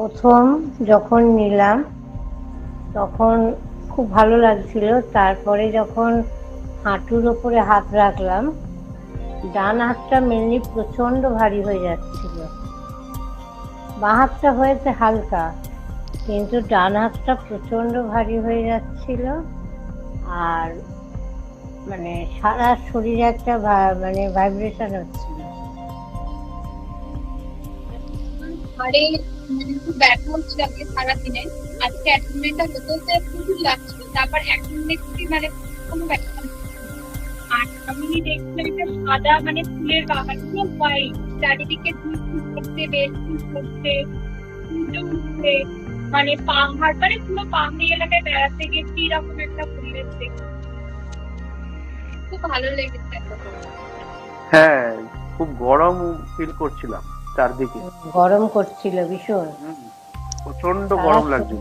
প্রথম যখন নিলাম, তখন খুব ভালো লাগছিল। তারপরে যখন হাঁটুর ওপরে হাত রাখলাম, ডান হাতটা মেনলি প্রচণ্ড ভারী হয়ে যাচ্ছিল। বাঁ হাতটা হয়েছে হালকা, কিন্তু ডান হাতটা প্রচণ্ড ভারী হয়ে যাচ্ছিল। আর মানে সারা শরীরে একটা মানে ভাইব্রেশন হচ্ছিল। ঘরে মানে খুব ব্যথা হচ্ছিল আজকে সারাদিনে। আজকে এক মিনিটটা হতে হতে প্রচুর লাগছিল তারপর এক মিনিট মানে কোনো ব্যথা আর আমি দেখছিলাম একটা সাদা মানে ফুলের বাগান পুরো হোয়াইট চারিদিকে ফুল ফুল করতে বেশ ফুল করতে সূর্য উঠছে মানে পাহাড় মানে পুরো পাহাড়ি এলাকায় বেড়াতে গেছি এরকম একটা পরিবেশ দেখে খুব ভালো লেগেছে হ্যাঁ খুব গরম ফিল করছিলাম। চারদিকে। গরম করছিল ভীষণ। প্রচণ্ড গরম লাগছিল।